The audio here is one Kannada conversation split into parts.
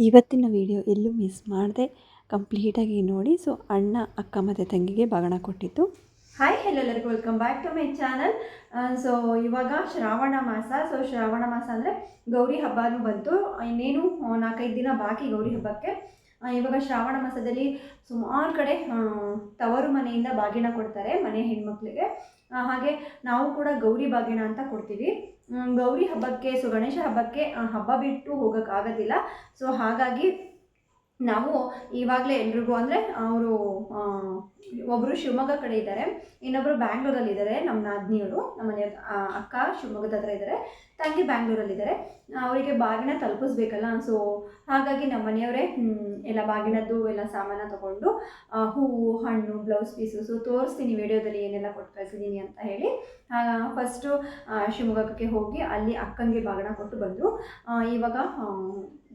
ಇವತ್ತಿನ ವಿಡಿಯೋ ಎಲ್ಲೂ ಮಿಸ್ ಮಾಡಿದೆ ಕಂಪ್ಲೀಟಾಗಿ ನೋಡಿ. ಸೊ ಅಣ್ಣ ಅಕ್ಕ ಮತ್ತು ತಂಗಿಗೆ ಬಾಗಣ ಕೊಟ್ಟಿದ್ದು. ಹಾಯ್ ಹೆಲೋ ಎಲ್ಲರಿಗೂ. Welcome back to my channel so ಇವಾಗ ಶ್ರಾವಣ ಮಾಸ. ಸೊ ಶ್ರಾವಣ ಮಾಸ ಅಂದರೆ ಗೌರಿ ಹಬ್ಬನೂ ಬಂತು. ಇನ್ನೇನು ಆ, ನಾಲ್ಕೈದು ದಿನ ಬಾಕಿ ಗೌರಿ ಹಬ್ಬಕ್ಕೆ. ಇವಾಗ ಶ್ರಾವಣ ಮಾಸದಲ್ಲಿ ಸುಮಾರು ಕಡೆ ತವರು ಮನೆಯಿಂದ ಬಾಗಿನ ಕೊಡ್ತಾರೆ ಮನೆ ಹೆಣ್ಮಕ್ಳಿಗೆ. ಹಾಗೆ ನಾವು ಕೂಡ ಗೌರಿ ಬಾಗಿನ ಅಂತ ಕೊಡ್ತೀವಿ. ಗೌರಿ ಹಬ್ಬಕ್ಕೆ, ಸೊ ಗಣೇಶ ಹಬ್ಬಕ್ಕೆ ಹಬ್ಬ ಬಿಟ್ಟು ಹೋಗೋಕ್ಕಾಗೋದಿಲ್ಲ. ಸೊ ಹಾಗಾಗಿ ನಾವು ಇವಾಗಲೇ ಎಲ್ರಿಗೂ ಅಂದರೆ, ಅವರು ಒಬ್ಬರು ಶಿವಮೊಗ್ಗ ಕಡೆ ಇದ್ದಾರೆ ಇನ್ನೊಬ್ಬರು ಬ್ಯಾಂಗ್ಳೂರಲ್ಲಿ ಇದ್ದಾರೆ, ನಮ್ಮ ನಾದಿನಿಯವರು, ನಮ್ಮ ಮನೆ ಅಕ್ಕ ಶಿವಮೊಗ್ಗದ ಹತ್ರ ಇದ್ದಾರೆ, ತಂಗಿ ಬ್ಯಾಂಗ್ಳೂರಲ್ಲಿದ್ದಾರೆ ಅವರಿಗೆ ಬಾಗಿನ ತಲುಪಿಸ್ಬೇಕಲ್ಲ ಸೊ ಹಾಗಾಗಿ ನಮ್ಮ ಮನೆಯವರೇ ಎಲ್ಲ ಬಾಗಿನದ್ದು, ಎಲ್ಲ ಸಾಮಾನ ತಗೊಂಡು ಹೂವು, ಹಣ್ಣು ಬ್ಲೌಸ್ ಪೀಸು ಸೊ ತೋರಿಸ್ತೀನಿ, ವಿಡಿಯೋದಲ್ಲಿ ಏನೆಲ್ಲ ಕೊಟ್ಟು ಕಳಿಸಿದ್ದೀನಿ ಅಂತ ಹೇಳಿ ಫಸ್ಟು ಶಿವಮೊಗ್ಗಕ್ಕೆ ಹೋಗಿ ಅಲ್ಲಿ ಅಕ್ಕಂಗೆ ಬಾಗಿನ ಕೊಟ್ಟು ಬಂದರು. ಇವಾಗ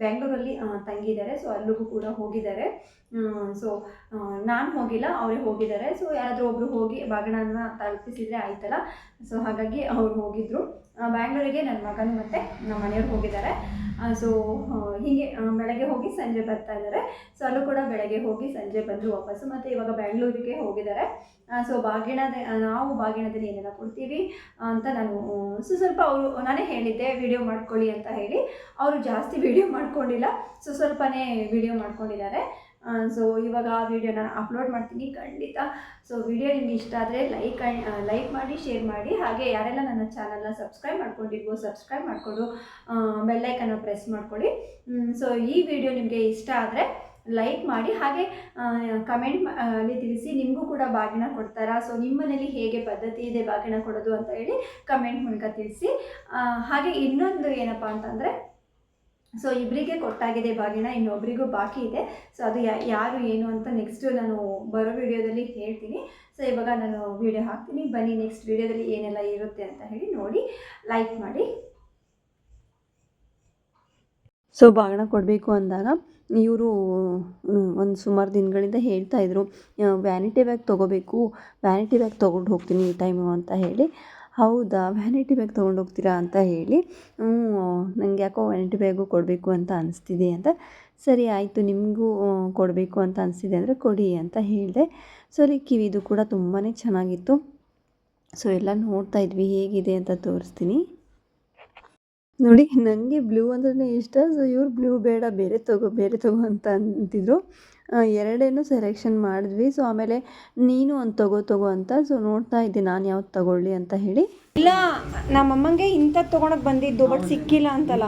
ಬ್ಯಾಂಗ್ಳೂರಲ್ಲಿ ತಂಗಿದ್ದಾರೆ ತಂಗಿ ಇದ್ದಾರೆ ಸೊ ಅಲ್ಲಿಗೂ ಕೂಡ ಹೋಗಿದ್ದಾರೆ. ಸೊ ನಾನು ಹೋಗಿಲ್ಲ, ಅವರೇ ಹೋಗಿದ್ದಾರೆ. ಸೊ ಯಾರಾದರೂ ಒಬ್ಬರು ಹೋಗಿ ಬಾಗಣನ ತಲುಪಿಸಿದರೆ ಆಯ್ತಲ್ಲ? ಸೊ ಹಾಗಾಗಿ ಅವ್ರು ಹೋಗಿದ್ದರು ಬ್ಯಾಂಗ್ಳೂರಿಗೆ ನನ್ನ ಮಗನು ಮತ್ತು ನಮ್ಮ ಮನೆಯವ್ರು ಹೋಗಿದ್ದಾರೆ. ಸೊ ಹೀಗೆ ಬೆಳಗ್ಗೆ ಹೋಗಿ ಸಂಜೆ ಬರ್ತಾ ಇದ್ದಾರೆ. ಸೊ ಅಲ್ಲೂ ಕೂಡ ಬೆಳಗ್ಗೆ ಹೋಗಿ ಸಂಜೆ ಬಂದರು ವಾಪಸ್ಸು. ಮತ್ತು ಇವಾಗ ಬೆಂಗಳೂರಿಗೆ ಹೋಗಿದ್ದಾರೆ. ಸೊ ಬಾಗಿಣದ ನಾವು ಬಾಗಿಣದಲ್ಲಿ ಏನೆಲ್ಲ ಕೊಡ್ತೀವಿ ಅಂತ ನಾನು ಸೊ, ಸ್ವಲ್ಪ ಅವರು, ನಾನೇ ಹೇಳಿದ್ದೆ, ವಿಡಿಯೋ ಮಾಡ್ಕೊಳ್ಳಿ ಅಂತ ಹೇಳಿ. ಅವರು ಜಾಸ್ತಿ ವಿಡಿಯೋ ಮಾಡ್ಕೊಂಡಿಲ್ಲ. ಸೊ ಸ್ವಲ್ಪನೇ ವಿಡಿಯೋ ಮಾಡ್ಕೊಂಡಿದ್ದಾರೆ. ಸೊ ಇವಾಗ ಆ ವಿಡಿಯೋನ ಅಪ್ಲೋಡ್ ಮಾಡ್ತೀನಿ, ಖಂಡಿತ. ಸೊ ವಿಡಿಯೋ ನಿಮ್ಗೆ ಇಷ್ಟ ಆದರೆ ಲೈಕ್ ಲೈಕ್ ಮಾಡಿ ಶೇರ್ ಮಾಡಿ. ಹಾಗೆ ಯಾರೆಲ್ಲ ನನ್ನ ಚಾನಲ್ನ ಸಬ್ಸ್ಕ್ರೈಬ್ ಮಾಡ್ಕೊಂಡಿದ್ವೋ ಸಬ್ಸ್ಕ್ರೈಬ್ ಮಾಡಿಕೊಂಡು. ಬೆಲ್ಲೈಕನ್ನ ಪ್ರೆಸ್ ಮಾಡ್ಕೊಳ್ಳಿ ಸೊ ಈ ವಿಡಿಯೋ ನಿಮಗೆ ಇಷ್ಟ ಆದರೆ ಲೈಕ್ ಮಾಡಿ. ಹಾಗೆ ಕಮೆಂಟ್ ಅಲ್ಲಿ ತಿಳಿಸಿ ನಿಮಗೂ ಕೂಡ ಬಾಗಿನ ಕೊಡ್ತಾರಾ? ಸೊ ನಿಮ್ಮನೇಲಿ ಹೇಗೆ ಪದ್ಧತಿ ಇದೆ ಬಾಗಿನ ಕೊಡೋದು ಅಂತ ಹೇಳಿ ಕಮೆಂಟ್ ಮೂಲಕ ತಿಳಿಸಿ. ಹಾಗೆ ಇನ್ನೊಂದು ಏನಪ್ಪ ಅಂತಂದರೆ ಸೊ ಇಬ್ಬರಿಗೆ ಕೊಟ್ಟಾಗಿದೆ ಬಾಗಿನ ಇನ್ನೊಬ್ಬರಿಗೂ ಬಾಕಿ ಇದೆ. ಸೊ ಅದು ಯಾರು ಏನು ಅಂತ ನೆಕ್ಸ್ಟು ನಾನು ಬರೋ ವಿಡಿಯೋದಲ್ಲಿ ಹೇಳ್ತೀನಿ. ಸೊ ಇವಾಗ ನಾನು ವಿಡಿಯೋ ಹಾಕ್ತೀನಿ. ಬನ್ನಿ ನೆಕ್ಸ್ಟ್ ವಿಡಿಯೋದಲ್ಲಿ ಏನೆಲ್ಲ ಇರುತ್ತೆ ಅಂತ ಹೇಳಿ ನೋಡಿ. ಲೈಕ್ ಮಾಡಿ. ಸೊ ಬಾಗಣ ಕೊಡಬೇಕು ಅಂದಾಗ ಇವರು ಒಂದು ಸುಮಾರು ದಿನಗಳಿಂದ ಹೇಳ್ತಾ ಇದ್ರು ವ್ಯಾನಿಟಿ ಬ್ಯಾಗ್ ತೊಗೋಬೇಕು. ವ್ಯಾನಿಟಿ ಬ್ಯಾಗ್ ತೊಗೊಂಡು ಹೋಗ್ತೀನಿ ಈ ಟೈಮು ಅಂತ ಹೇಳಿ. ಹೌದಾ? ವ್ಯಾನಿಟಿ ಬ್ಯಾಗ್ ತೊಗೊಂಡು ಹೋಗ್ತೀರಾ ಅಂತ ಹೇಳಿ. ನನಗೆ ಯಾಕೋ ವ್ಯಾನಿಟಿ ಬ್ಯಾಗು ಕೊಡಬೇಕು ಅಂತ ಅನಿಸ್ತಿದೆ ಅಂತ. ಸರಿ, ಆಯಿತು, ನಿಮಗೂ ಕೊಡಬೇಕು ಅಂತ ಅನಿಸ್ತಿದೆ ಅಂದರೆ ಕೊಡಿ ಅಂತ ಹೇಳಿದೆ. ಸರಿ ಕಿವಿದು ಕೂಡ ತುಂಬಾ ಚೆನ್ನಾಗಿತ್ತು. ಸೊ ಎಲ್ಲ ನೋಡ್ತಾ ಇದ್ವಿ, ಹೇಗಿದೆ ಅಂತ ತೋರಿಸ್ತೀನಿ. ನೋಡಿ ನನಗೆ ಬ್ಲೂ ಅಂದ್ರೆ ಇಷ್ಟ ಸೊ ಇವ್ರು ಬ್ಲೂ ಬೇಡ, ಬೇರೆ ತಗೋ ಬೇರೆ ತಗೋ ಅಂತ ಅಂತಿದ್ರು. ಆ, ಎರಡೇನೂ ಸೆಲೆಕ್ಷನ್ ಮಾಡಿದ್ವಿ. ಸೊ ಆಮೇಲೆ ನೀನು ಒಂದು ತಗೋ ತಗೋ ಅಂತ ಸೊ ನೋಡ್ತಾ ಇದ್ದೆ ನಾನು ಯಾವ್ದು ತಗೊಳ್ಳಿ ಅಂತ ಹೇಳಿ. ಇಲ್ಲ ನಮ್ಮಮ್ಮಂಗೆ ಇಂಥದ್ದು ತೊಗೊಳಕ್ ಬಂದಿದ್ದು ಬಟ್ ಸಿಕ್ಕಿಲ್ಲ ಅಂತಲ್ಲ.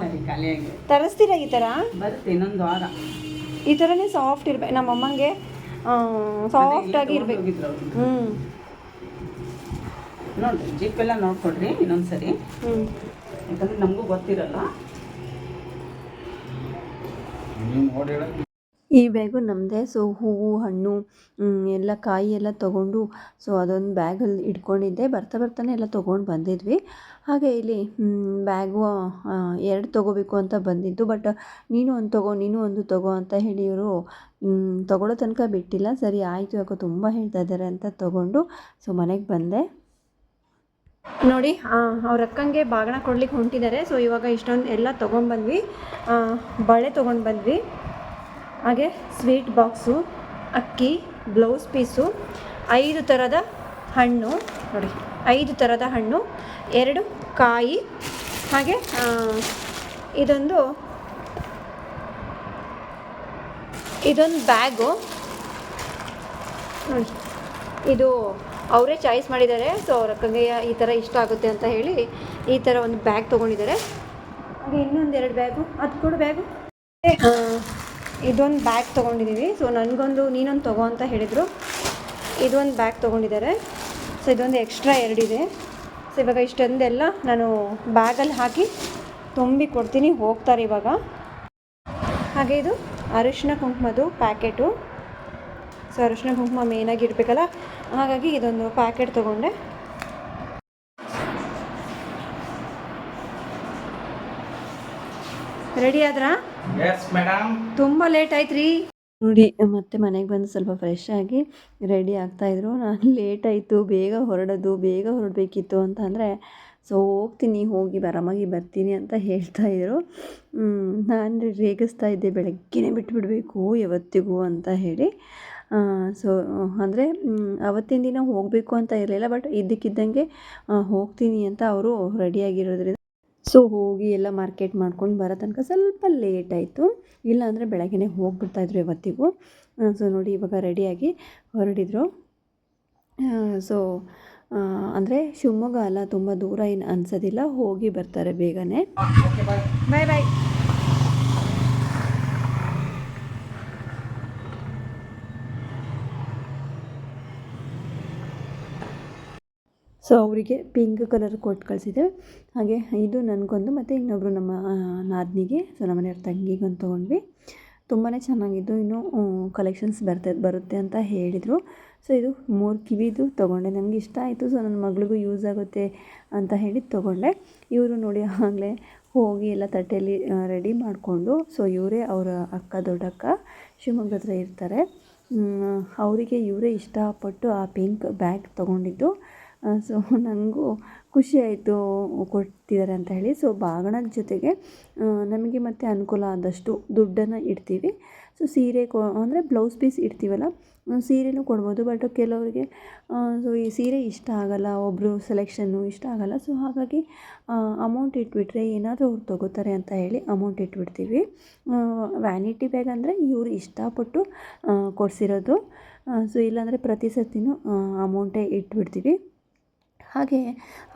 ತರಿಸ್ತೀರ ಈ ಥರ? ಬರುತ್ತೆ ಇನ್ನೊಂದು ವಾರ. ಈ ತರನೇ ಸಾಫ್ಟ್ ಇರ್ಬೇಕು ನಮ್ಮಮ್ಮಂಗೆ ಸಾಫ್ಟ್ ಆಗಿ ಇರ್ಬೇಕು. ಹ್ಞೂ ನೋಡ್ರಿ ಜಿಪ್ ಎಲ್ಲ ನೋಡ್ಕೊಡ್ರಿ ಇನ್ನೊಂದ್ಸರಿ. ಹ್ಞೂ ಯಾಕಂದ್ರೆ ನಮಗೂ ಗೊತ್ತಿರಲ್ಲ. ಈ ಬ್ಯಾಗು ನಮ್ಮದೇ ಸೊ, ಹೂವು, ಹಣ್ಣು ಎಲ್ಲ ಕಾಯಿ ಎಲ್ಲ ತೊಗೊಂಡು, ಸೊ, ಅದೊಂದು ಬ್ಯಾಗಲ್ಲಿ ಇಟ್ಕೊಂಡಿದ್ದೆ. ಬರ್ತಾ ಬರ್ತಾನೆ ಎಲ್ಲ ತೊಗೊಂಡು ಬಂದಿದ್ವಿ. ಹಾಗೆ ಇಲ್ಲಿ ಬ್ಯಾಗು ಎರಡು ತೊಗೋಬೇಕು ಅಂತ ಬಂದಿದ್ದು. ಬಟ್, ನೀನು ಒಂದು ತಗೋ, ನೀನು ಒಂದು ತಗೋ ಅಂತ ಹೇಳಿ ಇವರು ತೊಗೊಳ್ಳೋ ತನಕ ಬಿಟ್ಟಿಲ್ಲ. ಸರಿ, ಆಯಿತು, ಯಾಕೋ ತುಂಬ ಹೇಳ್ತಾ ಇದ್ದಾರೆ ಅಂತ ತೊಗೊಂಡು, ಸೊ, ಮನೆಗೆ ಬಂದೆ. ನೋಡಿ ಅವ್ರ ಅಕ್ಕಂಗೆ ಬಾಗಣ ಕೊಡ್ಲಿಕ್ಕೆ ಹೊಂಟಿದ್ದಾರೆ. ಸೊ, ಇವಾಗ ಇಷ್ಟೊಂದು ಎಲ್ಲ ತೊಗೊಂಡ್ಬಂದ್ವಿ ಬಳೆ ತೊಗೊಂಡು ಬಂದ್ವಿ. ಹಾಗೆ ಸ್ವೀಟ್ ಬಾಕ್ಸು ಅಕ್ಕಿ ಬ್ಲೌಸ್ ಪೀಸು ಐದು ಥರದ ಹಣ್ಣು, ನೋಡಿ, ಐದು ಥರದ ಹಣ್ಣು, ಎರಡು ಕಾಯಿ, ಹಾಗೆ ಇದೊಂದು ಇದೊಂದು ಬ್ಯಾಗು ನೋಡಿ, ಇದು ಅವರೇ ಚಾಯ್ಸ್ ಮಾಡಿದ್ದಾರೆ ಸೊ ಅವರ ಅಕ್ಕಂಗೆ ಈ ಥರ ಇಷ್ಟ ಆಗುತ್ತೆ ಅಂತ ಹೇಳಿ ಈ ಥರ ಒಂದು ಬ್ಯಾಗ್ ತೊಗೊಂಡಿದ್ದಾರೆ. ಹಾಗೆ ಇನ್ನೊಂದು ಎರಡು ಬ್ಯಾಗು ಅದು ಕೂಡ ಬ್ಯಾಗು ಇದೊಂದು ಬ್ಯಾಗ್ ತೊಗೊಂಡಿದ್ದೀವಿ. ಸೊ ನನಗೊಂದು, ನೀನೊಂದು ತಗೋ ಅಂತ ಹೇಳಿದರು. ಇದೊಂದು ಬ್ಯಾಗ್ ತೊಗೊಂಡಿದ್ದಾರೆ. ಸೊ ಇದೊಂದು ಎಕ್ಸ್ಟ್ರಾ ಎರಡಿದೆ. ಸೊ ಇವಾಗ ಇಷ್ಟೊಂದೆಲ್ಲ ನಾನು ಬ್ಯಾಗಲ್ಲಿ ಹಾಕಿ ತುಂಬಿ ಕೊಡ್ತೀನಿ. ಹೋಗ್ತಾರೆ ಇವಾಗ. ಹಾಗೆ ಇದು ಅರಿಶಿನ ಕುಂಕುಮದು ಪ್ಯಾಕೆಟು. ಸೊ ಅರಿಶಿನ ಕುಂಕುಮ ಮೇನಾಗಿ ಇಡಬೇಕಲ್ಲ? ಹಾಗಾಗಿ ಇದೊಂದು ಪ್ಯಾಕೆಟ್ ತೊಗೊಂಡೆ. ರೆಡಿ ಆದ್ರಾ? ಎಸ್ ಮೇಡಮ್ ತುಂಬ ಲೇಟ್ ಆಯ್ತು ರೀ ನೋಡಿ ಮತ್ತೆ ಮನೆಗೆ ಬಂದು ಸ್ವಲ್ಪ ಫ್ರೆಶ್ ಆಗಿ ರೆಡಿ ಆಗ್ತಾಯಿದ್ರು ನಾನು ಲೇಟ್ ಆಯಿತು ಬೇಗ ಹೊರಡೋದು ಬೇಗ ಹೊರಡಬೇಕಿತ್ತು ಅಂತ ಅಂದರೆ ಸೊ ಹೋಗ್ತೀನಿ ಹೋಗಿ ಆರಾಮಾಗಿ ಬರ್ತೀನಿ ಅಂತ ಹೇಳ್ತಾಯಿದ್ರು ನಾನು ರೇಗಿಸ್ತಾ ಇದ್ದೆ ಬೆಳಗ್ಗೆನೇ ಬಿಟ್ಬಿಡಬೇಕು ಯಾವತ್ತಿಗೂ ಅಂತ ಹೇಳಿ. ಸೊ ಅಂದರೆ ಅವತ್ತಿನ ದಿನ ಹೋಗಬೇಕು ಅಂತ ಇರಲಿಲ್ಲ ಬಟ್ ಇದ್ದಕ್ಕಿದ್ದಂಗೆ ಹೋಗ್ತೀನಿ ಅಂತ ಅವರು ರೆಡಿಯಾಗಿರೋದ್ರಿಂದ ಸೊ ಹೋಗಿ ಎಲ್ಲ ಮಾರ್ಕೆಟ್ ಮಾಡ್ಕೊಂಡು ಬರೋ ತನಕ ಸ್ವಲ್ಪ ಲೇಟ್ ಆಯಿತು. ಇಲ್ಲಾಂದರೆ ಬೆಳಗ್ಗೆನೇ ಹೋಗ್ಬಿಡ್ತಾಯಿದ್ರು ಇವತ್ತಿಗೂ. ಸೊ ನೋಡಿ ಇವಾಗ ರೆಡಿಯಾಗಿ ಹೊರಡಿದ್ರು. ಸೊ ಅಂದರೆ ಶಿವಮೊಗ್ಗ ಅಲ್ಲ ತುಂಬ ದೂರ ಏನು ಅನ್ಸೋದಿಲ್ಲ. ಹೋಗಿ ಬರ್ತಾರೆ ಬೇಗನೆ. ಬಾಯ್ ಬಾಯ್ ಸೊ ಅವರಿಗೆ ಪಿಂಕ್ ಕಲರ್ ಕೊಟ್ಟು ಕಳಿಸಿದೆ. ಹಾಗೆ ಇದು ನನಗೊಂದು ಮತ್ತು ಇನ್ನೊಬ್ಬರು ನಮ್ಮ ನಾದಿನಿಗೆ, ಸೊ ನಮ್ಮ ಮನೆಯವ್ರ ತಂಗಿಗೊಂದು ತೊಗೊಂಡ್ವಿ. ತುಂಬಾ ಚೆನ್ನಾಗಿದ್ದು. ಇನ್ನೂ ಕಲೆಕ್ಷನ್ಸ್ ಬರ್ತೆ, ಬರುತ್ತೆ ಅಂತ ಹೇಳಿದರು. ಸೊ ಇದು ಮೂರು ಕಿವಿದು ತೊಗೊಂಡೆ. ನನಗೆ ಇಷ್ಟ ಆಯಿತು. ಸೊ ನನ್ನ ಮಗಳಿಗೂ ಯೂಸ್ ಆಗುತ್ತೆ ಅಂತ ಹೇಳಿ ತೊಗೊಂಡೆ. ಇವರು ನೋಡಿ ಆಗಲೇ ಹೋಗಿ ಎಲ್ಲ ತಟ್ಟೆಯಲ್ಲಿ ರೆಡಿ ಮಾಡಿಕೊಂಡು, ಸೊ ಇವರೇ ಅವರ ಅಕ್ಕ ದೊಡ್ಡಕ್ಕ ಶಿವಮೊಗ್ಗ ಹತ್ರ ಇರ್ತಾರೆ. ಅವರಿಗೆ ಇವರೇ ಇಷ್ಟಪಟ್ಟು ಆ ಪಿಂಕ್ ಬ್ಯಾಗ್ ತೊಗೊಂಡಿದ್ದು. ಸೊ ನನಗೂ ಖುಷಿ ಆಯಿತು ಕೊಡ್ತಿದ್ದಾರೆ ಅಂತ ಹೇಳಿ. ಸೊ ಬಾಗಣದ ಜೊತೆಗೆ ನಮಗೆ ಮತ್ತೆ ಅನುಕೂಲ ಆದಷ್ಟು ದುಡ್ಡನ್ನು ಇಡ್ತೀವಿ. ಸೊ ಸೀರೆ ಕೊ, ಅಂದರೆ ಬ್ಲೌಸ್ ಪೀಸ್ ಇಡ್ತೀವಲ್ಲ ಸೀರೆನೂ ಕೊಡ್ಬೋದು. ಬಟ್ ಕೆಲವರಿಗೆ ಸೊ ಈ ಸೀರೆ ಇಷ್ಟ ಆಗಲ್ಲ ಒಬ್ಬರು ಸೆಲೆಕ್ಷನ್ನು ಇಷ್ಟ ಆಗಲ್ಲ. ಸೊ ಹಾಗಾಗಿ ಅಮೌಂಟ್ ಇಟ್ಬಿಟ್ರೆ ಏನಾದರೂ ಅವ್ರು ತೊಗೋತಾರೆ ಅಂತ ಹೇಳಿ ಅಮೌಂಟ್ ಇಟ್ಬಿಡ್ತೀವಿ. ವ್ಯಾನಿಟಿ ಬ್ಯಾಗ್ ಅಂದರೆ ಇವರು ಇಷ್ಟಪಟ್ಟು ಕೊಡಿಸಿರೋದು. ಸೊ ಇಲ್ಲಾಂದರೆ ಪ್ರತಿ ಸರ್ತಿನೂ ಅಮೌಂಟೇ ಇಟ್ಬಿಡ್ತೀವಿ. ಹಾಗೆ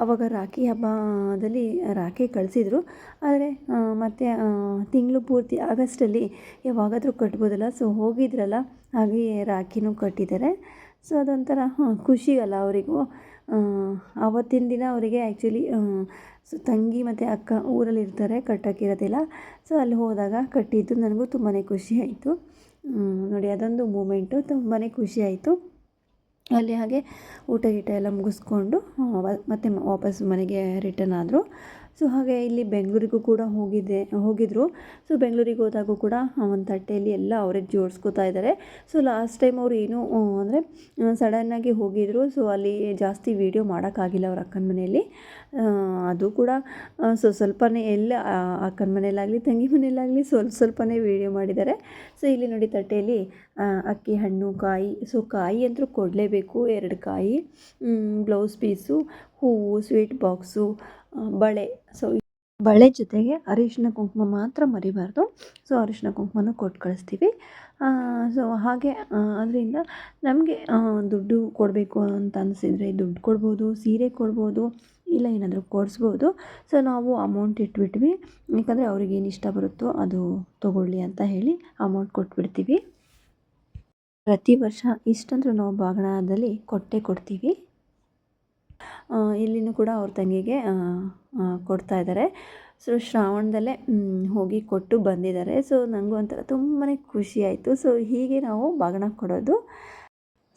ಅವಾಗ ರಾಖಿ ಹಬ್ಬದಲ್ಲಿ ರಾಖಿ ಕಳಿಸಿದ್ರು. ಆದರೆ ಮತ್ತು ತಿಂಗಳು ಪೂರ್ತಿ ಆಗಸ್ಟಲ್ಲಿ ಯಾವಾಗಾದರೂ ಕಟ್ಬೋದಲ್ಲ? ಸೊ ಹೋಗಿದ್ರಲ್ಲ, ಹಾಗೆಯೇ ರಾಖಿನೂ ಕಟ್ಟಿದ್ದಾರೆ. ಸೊ ಅದೊಂಥರ ಖುಷಿ ಅಲ್ಲ ಅವರಿಗೂ. ಆವತ್ತಿನ ದಿನ ಅವರಿಗೆ ಆ್ಯಕ್ಚುಲಿ ಸೊ, ತಂಗಿ ಮತ್ತು ಅಕ್ಕ ಊರಲ್ಲಿ ಇರ್ತಾರೆ ಕಟ್ಟೋಕ್ಕಿರೋದಿಲ್ಲ. ಸೊ ಅಲ್ಲಿ ಹೋದಾಗ ಕಟ್ಟಿದ್ದು ನನಗೂ ತುಂಬಾ ಖುಷಿ ಆಯಿತು. ನೋಡಿ, ಅದೊಂದು ಮೂಮೆಂಟು ತುಂಬಾ ಖುಷಿ ಆಯಿತು. ಅಲ್ಲಿ ಹಾಗೆ ಊಟ ಗೀಟ ಎಲ್ಲ ಮುಗಿಸ್ಕೊಂಡು ಮತ್ತೆ ವಾಪಸ್ ಮನೆಗೆ ರಿಟರ್ನ್ ಆದರು. ಸೊ ಹಾಗೆ ಇಲ್ಲಿ ಬೆಂಗಳೂರಿಗೂ ಕೂಡ ಹೋಗಿದ್ದೆ ಹೋಗಿದ್ದರು ಸೊ ಬೆಂಗಳೂರಿಗೆ ಹೋದಾಗೂ ಕೂಡ ಒಂದು ತಟ್ಟೆಯಲ್ಲಿ ಎಲ್ಲ ಅವರೇ ಜೋಡಿಸ್ಕೋತಾ ಇದ್ದಾರೆ. ಸೊ ಲಾಸ್ಟ್ ಟೈಮ್ ಅವ್ರು ಏನು ಅಂದರೆ ಸಡನ್ನಾಗಿ ಹೋಗಿದ್ದರು ಸೊ ಅಲ್ಲಿ ಜಾಸ್ತಿ ವೀಡಿಯೋ ಮಾಡೋಕ್ಕಾಗಿಲ್ಲ ಅವ್ರ ಅಕ್ಕನ ಮನೆಯಲ್ಲಿ. ಅದು ಕೂಡ ಸೊ, ಸ್ವಲ್ಪನೇ ಎಲ್ಲ ಅಕ್ಕನ ಮನೆಯಲ್ಲಾಗಲಿ, ತಂಗಿ ಮನೆಯಲ್ಲಾಗಲಿ, ಸ್ವಲ್ಪ ಸ್ವಲ್ಪನೇ ವೀಡಿಯೋ ಮಾಡಿದ್ದಾರೆ. ಸೊ ಇಲ್ಲಿ ನೋಡಿ ತಟ್ಟೆಯಲ್ಲಿ ಅಕ್ಕಿ ಹಣ್ಣು ಕಾಯಿ ಸೊ ಕಾಯಿ ಅಂತೂ ಕೊಡಲೇಬೇಕು, ಎರಡು ಕಾಯಿ ಬ್ಲೌಸ್ ಪೀಸು ಹೂವು ಸ್ವೀಟ್ ಬಾಕ್ಸು ಬಳೆ. ಸೊ ಬಳೆ ಜೊತೆಗೆ ಅರಿಶಿನ ಕುಂಕುಮ ಮಾತ್ರ ಮರಿಬಾರ್ದು. ಸೊ ಅರಿಶಿನ ಕುಂಕುಮನ ಕೊಟ್ಟು ಕಳಿಸ್ತೀವಿ. ಸೊ ಹಾಗೆ ಅದರಿಂದ ನಮಗೆ ದುಡ್ಡು ಕೊಡಬೇಕು ಅಂತ ಅನಿಸಿದರೆ ದುಡ್ಡು ಕೊಡ್ಬೋದು, ಸೀರೆ ಕೊಡ್ಬೋದು, ಇಲ್ಲ ಏನಾದರೂ ಕೊಡಿಸ್ಬೋದು. ಸೊ ನಾವು ಅಮೌಂಟ್ ಇಟ್ಬಿಟ್ವಿ. ಯಾಕಂದರೆ ಅವ್ರಿಗೆ ಏನು ಇಷ್ಟ ಬರುತ್ತೋ ಅದು ತೊಗೊಳ್ಳಿ ಅಂತ ಹೇಳಿ ಅಮೌಂಟ್ ಕೊಟ್ಬಿಡ್ತೀವಿ. ಪ್ರತಿ ವರ್ಷ ಇಷ್ಟಂದ್ರೂ ನಾವು ಬಾಗಣದಲ್ಲಿ ಕೊಟ್ಟೇ ಕೊಡ್ತೀವಿ. ಇಲ್ಲಿನೂ ಕೂಡ ಅವ್ರ ತಂಗಿಗೆ ಕೊಡ್ತಾ ಇದ್ದಾರೆ. ಸೊ ಶ್ರಾವಣದಲ್ಲೇ ಹೋಗಿ ಕೊಟ್ಟು ಬಂದಿದ್ದಾರೆ. ಸೊ ನನಗೂ ಒಂಥರ ತುಂಬಾ ಖುಷಿ ಆಯಿತು. ಸೊ ಹೀಗೆ ನಾವು ಬಾಗಣ ಕೊಡೋದು.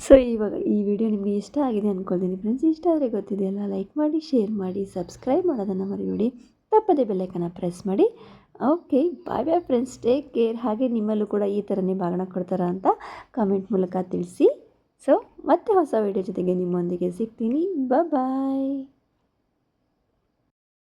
ಸೊ ಇವಾಗ ಈ ವಿಡಿಯೋ ನಿಮಗೆ ಇಷ್ಟ ಆಗಿದೆ ಅಂದ್ಕೊಳ್ತೀನಿ ಫ್ರೆಂಡ್ಸ್ ಇಷ್ಟ ಆದರೆ ಗೊತ್ತಿದೆಯಲ್ಲ ಲೈಕ್ ಮಾಡಿ ಶೇರ್ ಮಾಡಿ ಸಬ್ಸ್ಕ್ರೈಬ್ ಮಾಡೋದನ್ನು ಮರಿಬೇಡಿ. ತಪ್ಪದೇ ಬೆಲ್ಲೈಕನ್ನು ಪ್ರೆಸ್ ಮಾಡಿ. Okay bye bye friends take care ಹಾಗೆ ನಿಮ್ಮಲ್ಲೂ ಕೂಡ ಈ ಥರನೇ ಭಾಗಣ ಕೊಡ್ತಾರಾ ಅಂತ ಕಮೆಂಟ್ ಮೂಲಕ ತಿಳಿಸಿ. ಸೊ ಮತ್ತೆ ಹೊಸ ವಿಡಿಯೋ ಜೊತೆಗೆ ನಿಮ್ಮೊಂದಿಗೆ ಸಿಗ್ತೀನಿ. ಬಾಯ್